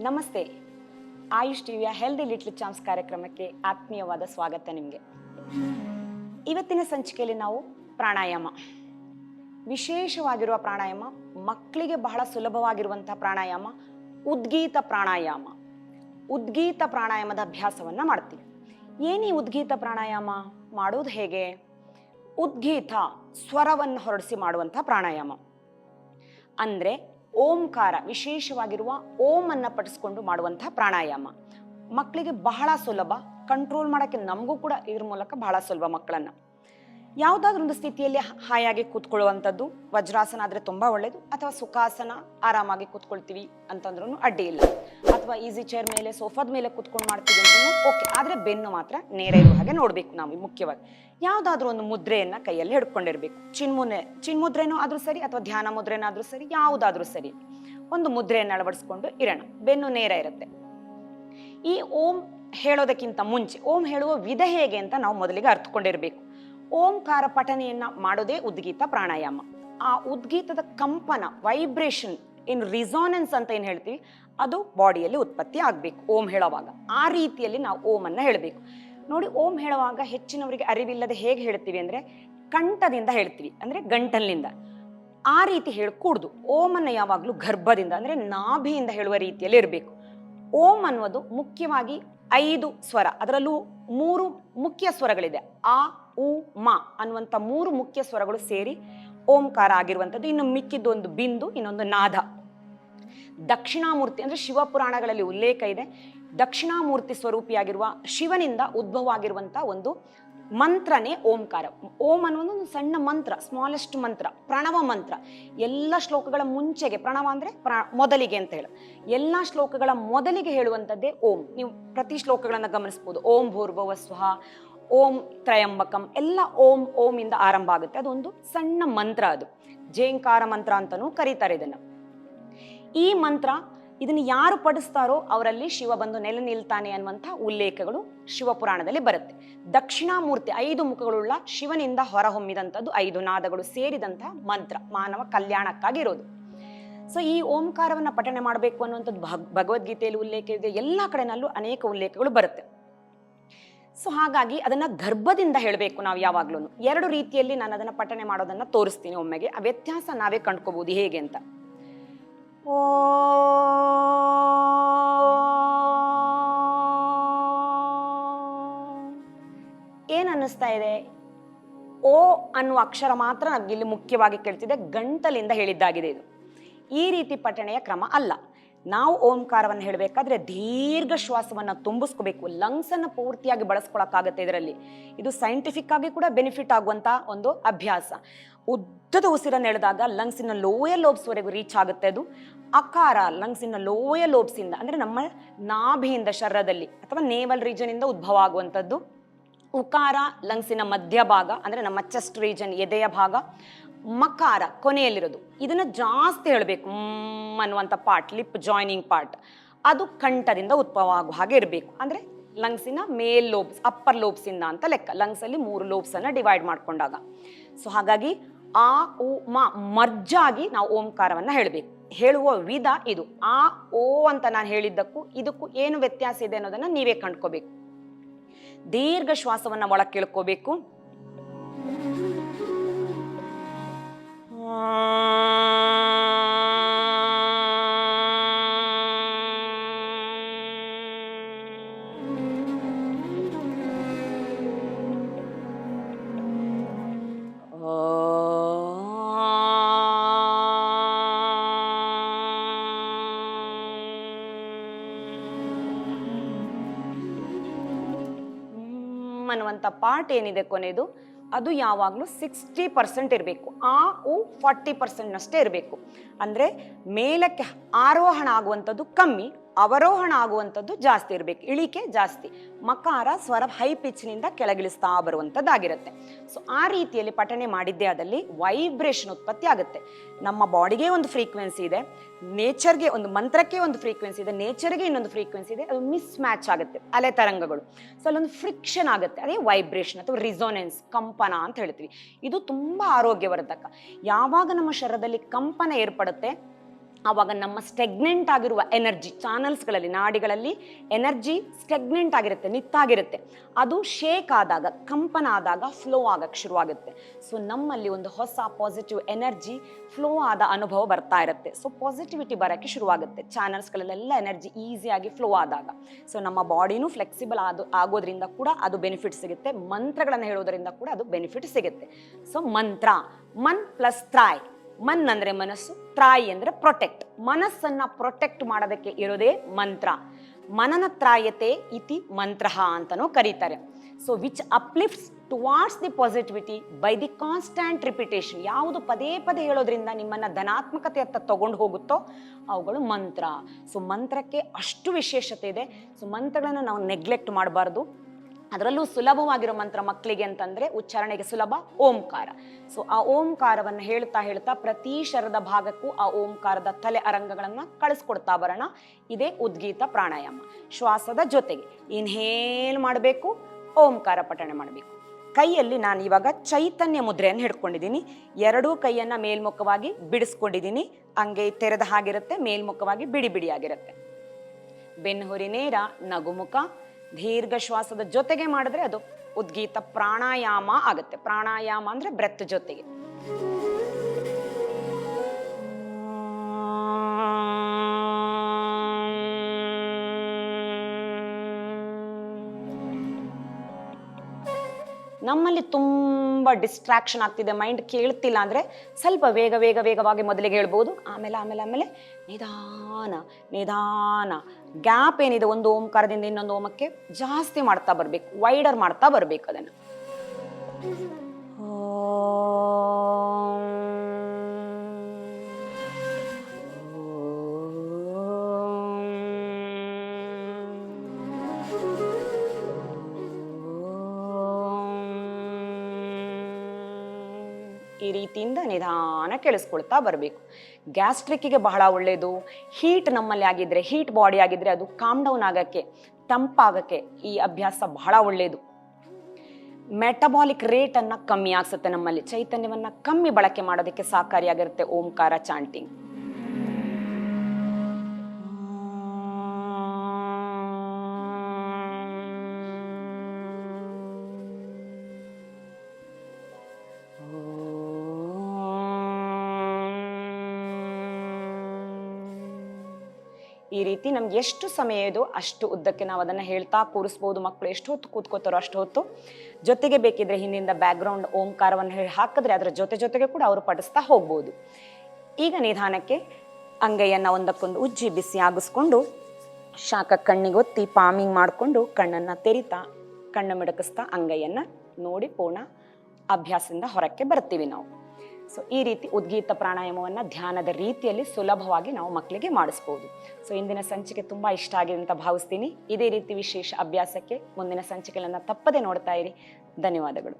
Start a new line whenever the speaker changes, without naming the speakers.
ನಮಸ್ತೆ. ಆಯುಷ್ ಟಿವಿಯ healthy little ಚಾಮ್ಸ್ ಕಾರ್ಯಕ್ರಮಕ್ಕೆ ಆತ್ಮೀಯವಾದ ಸ್ವಾಗತ ನಿಮಗೆ. ಇವತ್ತಿನ ಸಂಚಿಕೆಯಲ್ಲಿ ನಾವು ಪ್ರಾಣಾಯಾಮ. ವಿಶೇಷವಾಗಿರುವ ಪ್ರಾಣಾಯಾಮ, ಮಕ್ಕಳಿಗೆ ಬಹಳ ಸುಲಭವಾಗಿರುವಂಥ ಪ್ರಾಣಾಯಾಮ, ಉದ್ಗೀತ ಪ್ರಾಣಾಯಾಮ. ಉದ್ಗೀತ ಪ್ರಾಣಾಯಾಮದ ಅಭ್ಯಾಸವನ್ನು ಮಾಡ್ತೀವಿ. ಏನೀ ಉದ್ಗೀತ ಪ್ರಾಣಾಯಾಮ? ಮಾಡೋದು ಹೇಗೆ? ಉದ್ಗೀತ ಸ್ವರವನ್ನು ಹೊರಡಿಸಿ ಮಾಡುವಂಥ ಪ್ರಾಣಾಯಾಮ. ಅಂದರೆ ಓಂಕಾರ, ವಿಶೇಷವಾಗಿರುವ ಓಂ ಅನ್ನ ಪಠಿಸ್ಕೊಂಡು ಮಾಡುವಂತಹ ಪ್ರಾಣಾಯಾಮ. ಮಕ್ಕಳಿಗೆ ಬಹಳ ಸುಲಭ ಕಂಟ್ರೋಲ್ ಮಾಡೋಕ್ಕೆ ನಮಗೂ ಕೂಡ ಇದ್ರ ಮೂಲಕ ಬಹಳ ಸುಲಭ ಮಕ್ಕಳನ್ನ. ಯಾವುದಾದ್ರೂ ಒಂದು ಸ್ಥಿತಿಯಲ್ಲಿ ಹಾಯಾಗಿ ಕೂತ್ಕೊಳ್ಳುವಂಥದ್ದು, ವಜ್ರಾಸನ ಆದರೆ ತುಂಬ ಒಳ್ಳೆಯದು ಅಥವಾ ಸುಖಾಸನ ಆರಾಮಾಗಿ ಕೂತ್ಕೊಳ್ತೀವಿ ಅಂತಂದ್ರೂ ಅಡ್ಡಿ ಇಲ್ಲ. ಅಥವಾ ಈಸಿ ಚೇರ್ ಮೇಲೆ, ಸೋಫಾದ ಮೇಲೆ ಕುತ್ಕೊಂಡು ಮಾಡ್ತೀವಿ ಅಂದ್ರೂ ಓಕೆ ಆದರೆ ಬೆನ್ನು ಮಾತ್ರ ನೇರ ಇರುವ ಹಾಗೆ ನೋಡಬೇಕು ನಾವು ಮುಖ್ಯವಾಗಿ. ಯಾವುದಾದ್ರೂ ಒಂದು ಮುದ್ರೆಯನ್ನು ಕೈಯಲ್ಲಿ ಹಿಡ್ಕೊಂಡಿರ್ಬೇಕು. ಚಿನ್ಮುನೆ, ಚಿನ್ಮುದ್ರೆನೂ ಆದರೂ ಸರಿ ಅಥವಾ ಧ್ಯಾನ ಮುದ್ರೆನಾದರೂ ಸರಿ, ಯಾವುದಾದ್ರೂ ಸರಿ. ಒಂದು ಮುದ್ರೆಯನ್ನು ಅಳವಡಿಸ್ಕೊಂಡು ಇರೋಣ. ಬೆನ್ನು ನೇರ ಇರುತ್ತೆ. ಈ ಓಂ ಹೇಳೋದಕ್ಕಿಂತ ಮುಂಚೆ, ಓಂ ಹೇಳುವ ವಿಧ ಹೇಗೆ ಅಂತ ನಾವು ಮೊದಲಿಗೆ ಅರ್ಥಕೊಂಡಿರಬೇಕು ಓಂಕಾರ ಪಠನೆಯನ್ನ ಮಾಡೋದೇ ಉದ್ಗೀತ ಪ್ರಾಣಾಯಾಮ. ಆ ಉದ್ಗೀತದ ಕಂಪನ ವೈಬ್ರೇಷನ್ ಇನ್ ರಿಸೋನೆನ್ಸ್ ಅಂತ ಏನು ಹೇಳ್ತೀವಿ? ಅದು ಬಾಡಿಯಲ್ಲಿ ಉತ್ಪತ್ತಿ ಆಗಬೇಕು, ಓಂ ಹೇಳುವಾಗ. ಆ ರೀತಿಯಲ್ಲಿ ನಾವು ಓಮನ್ನು ಹೇಳಬೇಕು. ನೋಡಿ, ಓಂ ಹೇಳುವಾಗ ಹೆಚ್ಚಿನವರಿಗೆ ಅರಿವಿಲ್ಲದೆ ಹೇಗೆ ಹೇಳ್ತೀವಿ ಅಂದರೆ, ಕಂಠದಿಂದ ಹೇಳ್ತೀವಿ. ಅಂದರೆ ಗಂಟಲಿನಿಂದ. ಆ ರೀತಿ ಹೇಳ್ಕೂಡ್ದು. ಓಮನ್ನು ಯಾವಾಗಲೂ ಗರ್ಭದಿಂದ, ಅಂದರೆ ನಾಭಿಯಿಂದ ಹೇಳುವ ರೀತಿಯಲ್ಲಿ ಇರಬೇಕು. ಓಂ ಅನ್ನೋದು ಮುಖ್ಯವಾಗಿ ಐದು ಸ್ವರ. ಅದರಲ್ಲೂ ಮೂರು ಮುಖ್ಯ ಸ್ವರಗಳಿದೆ. ಆ, ಉ, ಮ ಅನ್ನುವಂಥ ಮೂರು ಮುಖ್ಯ ಸ್ವರಗಳು ಸೇರಿ ಓಂಕಾರ ಆಗಿರುವಂಥದ್ದು, ಇನ್ನು ಮಿಕ್ಕಿದ್ದೊಂದು ಬಿಂದು, ಇನ್ನೊಂದು ನಾದ ದಕ್ಷಿಣಾಮೂರ್ತಿ ಅಂದರೆ ಶಿವಪುರಾಣಗಳಲ್ಲಿ ಉಲ್ಲೇಖ ಇದೆ. ದಕ್ಷಿಣಾಮೂರ್ತಿ ಸ್ವರೂಪಿಯಾಗಿರುವ ಶಿವನಿಂದ ಉದ್ಭವ ಆಗಿರುವಂಥ ಒಂದು ಮಂತ್ರನೇ ಓಂಕಾರ. ಓಂ ಅನ್ನೋದು ಒಂದು ಸಣ್ಣ ಮಂತ್ರ ಸ್ಮಾಲೆಸ್ಟ್ ಮಂತ್ರ, ಪ್ರಣವ ಮಂತ್ರ. ಎಲ್ಲ ಶ್ಲೋಕಗಳ ಮುಂಚೆಗೆ, ಪ್ರಣವ ಅಂದರೆ ಪ್ರ, ಮೊದಲಿಗೆ ಅಂತ ಹೇಳಿ. ಎಲ್ಲ ಶ್ಲೋಕಗಳ ಮೊದಲಿಗೆ ಹೇಳುವಂಥದ್ದೇ ಓಂ. ನೀವು ಪ್ರತಿ ಶ್ಲೋಕಗಳನ್ನು ಗಮನಿಸ್ಬೋದು. ಓಂ ಭೂರ್ಭುವ ಸ್ವಹ ಓಂ ತ್ರಯಂಬಕಂ. ಎಲ್ಲ ಓಂ ಓಂ ಇಂದ ಆರಂಭ ಆಗುತ್ತೆ. ಅದೊಂದು ಸಣ್ಣ ಮಂತ್ರ ಅದು. ಜೇಂಕಾರ ಮಂತ್ರ ಅಂತಲೂ ಕರೀತಾರೆ ಇದನ್ನು. ಈ ಮಂತ್ರ ಇದನ್ನು ಯಾರು ಪಡಿಸ್ತಾರೋ ಅವರಲ್ಲಿ ಶಿವ ಬಂದು ನೆಲೆ ನಿಲ್ತಾನೆ ಅನ್ನುವಂಥ ಉಲ್ಲೇಖಗಳು ಶಿವಪುರಾಣದಲ್ಲಿ ಬರುತ್ತೆ. ದಕ್ಷಿಣಾಮೂರ್ತಿ ಐದು ಮುಖಗಳುಳ್ಳ ಶಿವನಿಂದ ಹೊರಹೊಮ್ಮಿದಂಥದ್ದು ಐದು ನಾದಗಳು ಸೇರಿದಂಥ ಮಂತ್ರ, ಮಾನವ ಕಲ್ಯಾಣಕ್ಕಾಗಿರೋದು ಸೊ ಈ ಓಂಕಾರವನ್ನು ಪಠಣೆ ಮಾಡಬೇಕು ಅನ್ನುವಂಥದ್ದು ಭಗ್, ಭಗವದ್ಗೀತೆಯಲ್ಲಿ ಉಲ್ಲೇಖ ಇದೆ. ಎಲ್ಲ ಕಡೆನಲ್ಲೂ ಅನೇಕ ಉಲ್ಲೇಖಗಳು ಬರುತ್ತೆ. ಸೊ ಹಾಗಾಗಿ ಅದನ್ನ ಗರ್ಭದಿಂದ ಹೇಳಬೇಕು ನಾವು ಯಾವಾಗ್ಲೂ ಎರಡು ರೀತಿಯಲ್ಲಿ ನಾನು ಅದನ್ನ ಪಠನೆ ಮಾಡೋದನ್ನ ತೋರಿಸ್ತೀನಿ ಒಮ್ಮೆಗೆ. ಆ ವ್ಯತ್ಯಾಸ ನಾವೇ ಕಂಡ್ಕೋಬಹುದು ಹೇಗೆ ಅಂತ. ಓ ಏನ್ ಅನ್ನಿಸ್ತಾ ಇದೆ? ಓ ಅನ್ನುವ ಅಕ್ಷರ ಮಾತ್ರ ನಮ್ಗೆ ಇಲ್ಲಿ ಮುಖ್ಯವಾಗಿ ಕೇಳ್ತಿದೆ. ಗಂಟಲಿಂದ ಹೇಳಿದ್ದಾಗಿದೆ ಇದು. ಈ ರೀತಿ ಪಠಣೆಯ ಕ್ರಮ ಅಲ್ಲ. ನಾವು ಓಂಕಾರವನ್ನು ಹೇಳಬೇಕಾದ್ರೆ ದೀರ್ಘ ಶ್ವಾಸವನ್ನು ತುಂಬಿಸ್ಕೋಬೇಕು. ಲಂಗ್ಸ್ ಅನ್ನು ಪೂರ್ತಿಯಾಗಿ ಬಳಸ್ಕೊಳಕ್ಕಾಗತ್ತೆ ಇದರಲ್ಲಿ. ಇದು ಸೈಂಟಿಫಿಕ್ ಆಗಿ ಕೂಡ ಬೆನಿಫಿಟ್ ಆಗುವಂಥ ಒಂದು ಅಭ್ಯಾಸ. ಉದ್ದದ ಉಸಿರನ್ನು ಎಳೆದಾಗ ಲಂಗ್ಸಿನ ಲೋಯರ್ ಲೋಬ್ಸ್ವರೆಗೂ ರೀಚ್ ಆಗುತ್ತೆ ಅದು. ಅಕಾರ ಲಂಗ್ಸಿನ ಲೋಯರ್ ಲೋಬ್ಸಿಂದ ಅಂದ್ರೆ ನಮ್ಮ ನಾಭಿಯಿಂದ, ಶರೀರದಲ್ಲಿ, ಅಥವಾ ನೇವಲ್ ರೀಜನ್ ಇಂದ ಉದ್ಭವ ಆಗುವಂಥದ್ದು. ಉಕಾರ ಲಂಗ್ಸಿನ ಮಧ್ಯಭಾಗ, ಅಂದ್ರೆ ನಮ್ಮ ಚೆಸ್ಟ್ ರೀಜನ್ ಎದೆಯ ಭಾಗ. ಮಕಾರ, ಕೊನೆಯಲ್ಲಿರೋದು. ಇದನ್ನ ಜಾಸ್ತಿ ಹೇಳಬೇಕು. ಅನ್ನುವಂಥ ಪಾರ್ಟ್ ಲಿಪ್ ಜಾಯ್ನಿಂಗ್ ಪಾರ್ಟ್ ಅದು ಕಂಠದಿಂದ ಉದ್ಭವ ಆಗುವ ಹಾಗೆ ಇರಬೇಕು. ಅಂದ್ರೆ ಲಂಗ್ಸಿನ ಮೇಲ್ ಲೋಬ್ಸ್ ಅಪ್ಪರ್ ಲೋಬ್ಸಿಂದ ಅಂತ ಲೆಕ್ಕ. ಲಂಗ್ಸಲ್ಲಿ ಮೂರು ಲೋಬ್ಸ್ ಅನ್ನ ಡಿವೈಡ್ ಮಾಡ್ಕೊಂಡಾಗ. ಸೊ ಹಾಗಾಗಿ ಆ, ಉ, ಮ ಮರ್ಜಾಗಿ ನಾವು ಓಂಕಾರವನ್ನ ಹೇಳಬೇಕು. ಹೇಳುವ ವಿಧ ಇದು. ಆ, ಓ ಅಂತ ನಾನು ಹೇಳಿದ್ದಕ್ಕೂ ಇದಕ್ಕೂ ಏನು ವ್ಯತ್ಯಾಸ ಇದೆ ಅನ್ನೋದನ್ನ ನೀವೇ ಕಂಡ್ಕೋಬೇಕು. ದೀರ್ಘ ಶ್ವಾಸವನ್ನ ಒಳಗೆ ಕೇಳ್ಕೋಬೇಕು. ಅನ್ನುವಂಥ ಪಾಠ ಏನಿದೆ ಕೊನೆದು? ಅದು ಯಾವಾಗಲೂ ಸಿಕ್ಸ್ಟಿ ಪರ್ಸೆಂಟ್ ಇರಬೇಕು. ಆ ಉ ಫಾರ್ಟಿ ಪರ್ಸೆಂಟ್ನಷ್ಟೇ ಇರಬೇಕು. ಅಂದರೆ ಮೇಲಕ್ಕೆ ಆರೋಹಣ ಆಗುವಂಥದ್ದು ಕಮ್ಮಿ ಅವರೋಹಣ ಆಗುವಂಥದ್ದು ಜಾಸ್ತಿ ಇರಬೇಕು. ಇಳಿಕೆ ಜಾಸ್ತಿ. ಮಕಾರ ಸ್ವರ ಹೈ ಪಿಚ್ನಿಂದ ಕೆಳಗಿಳಿಸ್ತಾ ಬರುವಂಥದ್ದಾಗಿರುತ್ತೆ. ಸೊ ಆ ರೀತಿಯಲ್ಲಿ ಪಠಣೆ ಮಾಡಿದ್ದೇ ಆದಲ್ಲಿ ವೈಬ್ರೇಷನ್ ಉತ್ಪತ್ತಿ ಆಗುತ್ತೆ. ನಮ್ಮ ಬಾಡಿಗೆ ಒಂದು ಫ್ರೀಕ್ವೆನ್ಸಿ ಇದೆ ನೇಚರ್ಗೆ ಒಂದು ಮಂತ್ರಕ್ಕೆ ಒಂದು ಫ್ರೀಕ್ವೆನ್ಸಿ ಇದೆ ನೇಚರ್ಗೆ ಇನ್ನೊಂದು ಫ್ರೀಕ್ವೆನ್ಸಿ ಇದೆ, ಅದು ಮಿಸ್ ಮ್ಯಾಚ್ ಆಗುತ್ತೆ, ಅಲೆ ತರಂಗಗಳು. ಸೊ ಅಲ್ಲೊಂದು ಫ್ರಿಕ್ಷನ್ ಆಗುತ್ತೆ, ಅದೇ ವೈಬ್ರೇಷನ್ ಅಥವಾ ರಿಸೋನೆನ್ಸ್ ಕಂಪನ ಅಂತ ಹೇಳ್ತೀವಿ. ಇದು ತುಂಬ ಆರೋಗ್ಯವರ್ಧಕ. ಯಾವಾಗ ನಮ್ಮ ಶರೀರದಲ್ಲಿ ಕಂಪನ ಏರ್ಪಡುತ್ತೆ? ಆವಾಗ ನಮ್ಮ ಸ್ಟೆಗ್ನೆಂಟ್ ಆಗಿರುವ ಎನರ್ಜಿ ಚಾನಲ್ಸ್ಗಳಲ್ಲಿ ನಾಡಿಗಳಲ್ಲಿ ಎನರ್ಜಿ ಸ್ಟೆಗ್ನೆಂಟ್ ಆಗಿರುತ್ತೆ, ನಿತ್ತಾಗಿರುತ್ತೆ. ಅದು ಶೇಕ್ ಆದಾಗ, ಕಂಪನ ಆದಾಗ ಫ್ಲೋ ಆಗಕ್ಕೆ ಶುರುವಾಗುತ್ತೆ. ಸೊ ನಮ್ಮಲ್ಲಿ ಒಂದು ಹೊಸ ಪಾಸಿಟಿವ್ ಎನರ್ಜಿ ಫ್ಲೋ ಆದ ಅನುಭವ ಬರ್ತಾ ಇರುತ್ತೆ. ಸೊ ಪಾಸಿಟಿವಿಟಿ ಬರೋಕ್ಕೆ ಶುರುವಾಗುತ್ತೆ. ಚಾನಲ್ಸ್ಗಳಲ್ಲೆಲ್ಲ ಎನರ್ಜಿ ಈಸಿಯಾಗಿ ಫ್ಲೋ ಆದಾಗ. ಸೊ ನಮ್ಮ ಬಾಡಿನೂ ಫ್ಲೆಕ್ಸಿಬಲ್ ಆದ, ಆಗೋದ್ರಿಂದ ಕೂಡ ಅದು ಬೆನಿಫಿಟ್ ಸಿಗುತ್ತೆ. ಮಂತ್ರಗಳನ್ನು ಹೇಳೋದ್ರಿಂದ ಕೂಡ ಅದು ಬೆನಿಫಿಟ್ ಸಿಗುತ್ತೆ. ಸೊ ಮಂತ್ರ, ಮನ್ ಪ್ಲಸ್ ತ್ರಾಯ್. ಮನ್ ಅಂದ್ರೆ ಮನಸ್ಸು, ತ್ರಾಯಿ ಅಂದ್ರೆ ಪ್ರೊಟೆಕ್ಟ್ ಮನಸ್ಸನ್ನ ಪ್ರೊಟೆಕ್ಟ್ ಮಾಡೋದಕ್ಕೆ ಇರೋದೇ ಮಂತ್ರ. ಮನನ ತ್ರಾಯತೆ ಇತಿ ಮಂತ್ರ ಅಂತನೂ ಕರೀತಾರೆ. So which uplifts towards the positivity by the constant repetition ಯಾವುದು ಪದೇ ಪದೇ ಹೇಳೋದ್ರಿಂದ ನಿಮ್ಮನ್ನ ಧನಾತ್ಮಕತೆಯತ್ತ ತಗೊಂಡು ಹೋಗುತ್ತೋ ಅವುಗಳು ಮಂತ್ರ. ಸೊ ಮಂತ್ರಕ್ಕೆ ಅಷ್ಟು ವಿಶೇಷತೆ ಇದೆ. ಸೊ ಮಂತ್ರಗಳನ್ನು ನಾವು ನೆಗ್ಲೆಕ್ಟ್ ಮಾಡಬಾರ್ದು. ಅದರಲ್ಲೂ ಸುಲಭವಾಗಿರೋ ಮಂತ್ರ ಮಕ್ಕಳಿಗೆ ಅಂತಂದ್ರೆ ಉಚ್ಚಾರಣೆಗೆ ಸುಲಭ, ಓಂಕಾರ. ಸೊ ಆ ಓಂಕಾರವನ್ನು ಹೇಳ್ತಾ ಹೇಳ್ತಾ ಪ್ರತಿ ಶರದ ಭಾಗಕ್ಕೂ ಆ ಓಂಕಾರದ ತಲೆ ಅರಂಗಗಳನ್ನ ಕಳಿಸ್ಕೊಡ್ತಾ ಬರೋಣ. ಇದೇ ಉದ್ಗೀತ ಪ್ರಾಣಾಯಾಮ. ಶ್ವಾಸದ ಜೊತೆಗೆ ಇನ್ಹೇಲ್ ಮಾಡಬೇಕು, ಓಂಕಾರ ಪಠಣೆ ಮಾಡಬೇಕು. ಕೈಯಲ್ಲಿ ನಾನು ಇವಾಗ ಚೈತನ್ಯ ಮುದ್ರೆಯನ್ನು ಹಿಡ್ಕೊಂಡಿದ್ದೀನಿ. ಎರಡೂ ಕೈಯನ್ನ ಮೇಲ್ಮುಖವಾಗಿ ಬಿಡಿಸ್ಕೊಂಡಿದ್ದೀನಿ. ಹಂಗೆ ತೆರೆದ ಹಾಗಿರುತ್ತೆ, ಮೇಲ್ಮುಖವಾಗಿ ಬಿಡಿ ಬಿಡಿಯಾಗಿರುತ್ತೆ ಬೆನ್ನುಹುರಿ ನೇರ, ನಗುಮುಖ ದೀರ್ಘ ಶ್ವಾಸದ ಜೊತೆಗೆ ಮಾಡಿದ್ರೆ ಅದು ಉದ್ಗೀತ ಪ್ರಾಣಾಯಾಮ ಆಗುತ್ತೆ. ಪ್ರಾಣಾಯಾಮ ಅಂದ್ರೆ ಬ್ರೆತ್ ಜೊತೆಗೆ. ನಮ್ಮಲ್ಲಿ ತುಂಬ ಡಿಸ್ಟ್ರಾಕ್ಷನ್ ಆಗ್ತಿದೆ ಮೈಂಡ್ ಕೇಳ್ತಿಲ್ಲ ಅಂದರೆ ಸ್ವಲ್ಪ ವೇಗ ವೇಗ, ವೇಗವಾಗಿ ಮೊದಲಿಗೆ ಹೇಳ್ಬೋದು. ಆಮೇಲೆ ಆಮೇಲೆ ಆಮೇಲೆ ನಿಧಾನ ನಿಧಾನ. ಗ್ಯಾಪ್ ಏನಿದೆ, ಒಂದು ಓಂಕಾರದಿಂದ ಇನ್ನೊಂದು ಓಮಕ್ಕೆ ಜಾಸ್ತಿ ಮಾಡ್ತಾ ಬರಬೇಕು ವೈಡರ್ ಮಾಡ್ತಾ ಬರಬೇಕು ಅದನ್ನು. ಈ ರೀತಿಯಿಂದ ನಿಧಾನ ಕೇಳಿಸ್ಕೊಳ್ತಾ ಬರಬೇಕು. ಗ್ಯಾಸ್ಟ್ರಿಕ್ಕಿಗೆ ಬಹಳ ಒಳ್ಳೆಯದು ಹೀಟ್ ನಮ್ಮಲ್ಲಿ ಆಗಿದ್ರೆ, ಹೀಟ್ ಬಾಡಿ ಆಗಿದ್ರೆ ಅದು ಕಾಮ್ ಡೌನ್ ಆಗಕ್ಕೆ, ತಂಪಾಗಕ್ಕೆ ಈ ಅಭ್ಯಾಸ ಬಹಳ ಒಳ್ಳೆಯದು ಮೆಟಬಾಲಿಕ್ ರೇಟನ್ನು ಕಮ್ಮಿ ಆಗ್ಸುತ್ತೆ ನಮ್ಮಲ್ಲಿ. ಚೈತನ್ಯವನ್ನ ಕಮ್ಮಿ ಬಳಕೆ ಮಾಡೋದಕ್ಕೆ ಸಹಕಾರಿಯಾಗಿರುತ್ತೆ ಓಂಕಾರ ಚಾಂಟಿಂಗ್ ಈ ರೀತಿ ನಮ್ಗೆ ಎಷ್ಟು ಸಮಯ ಇದೋ ಅಷ್ಟು ಉದ್ದಕ್ಕೆ ನಾವು ಅದನ್ನು ಹೇಳ್ತಾ ಕೂರಿಸ್ಬೋದು. ಮಕ್ಕಳು ಎಷ್ಟು ಹೊತ್ತು ಕೂತ್ಕೋತಾರೋ ಅಷ್ಟು ಹೊತ್ತು. ಜೊತೆಗೆ ಬೇಕಿದ್ರೆ ಹಿಂದಿಂದ ಬ್ಯಾಕ್ಗ್ರೌಂಡ್ ಓಂಕಾರವನ್ನು ಹೇಳಿ ಹಾಕಿದ್ರೆ ಅದರ ಜೊತೆ ಜೊತೆಗೆ ಕೂಡ ಅವರು ಪಡಿಸ್ತಾ ಹೋಗ್ಬೋದು. ಈಗ ನಿಧಾನಕ್ಕೆ ಅಂಗೈಯನ್ನು ಒಂದಕ್ಕೊಂದು ಉಜ್ಜಿ ಬಿಸಿ ಆಗಿಸ್ಕೊಂಡು ಶಾಖ ಕಣ್ಣಿಗೊತ್ತಿ ಪಾಮಿಂಗ್ ಮಾಡಿಕೊಂಡು ಕಣ್ಣನ್ನು ತೆರಿತಾ ಕಣ್ಣು ಮಿಡಕಿಸ್ತಾ ಅಂಗೈಯನ್ನು ನೋಡಿ ಪೂರ್ಣ ಅಭ್ಯಾಸದಿಂದ ಹೊರಕ್ಕೆ ಬರ್ತೀವಿ ನಾವು. ಸೊ ಈ ರೀತಿ ಉದ್ಗೀತ ಪ್ರಾಣಾಯಾಮವನ್ನು ಧ್ಯಾನದ ರೀತಿಯಲ್ಲಿ ಸುಲಭವಾಗಿ ನಾವು ಮಕ್ಕಳಿಗೆ ಮಾಡಿಸ್ಬೋದು. ಸೊ ಇಂದಿನ ಸಂಚಿಕೆ ತುಂಬ ಇಷ್ಟ ಆಗಿದೆ ಅಂತ ಭಾವಿಸ್ತೀನಿ. ಇದೇ ರೀತಿ ವಿಶೇಷ ಅಭ್ಯಾಸಕ್ಕೆ ಮುಂದಿನ ಸಂಚಿಕೆಗಳನ್ನು ತಪ್ಪದೆ ನೋಡ್ತಾ ಇರಿ. ಧನ್ಯವಾದಗಳು.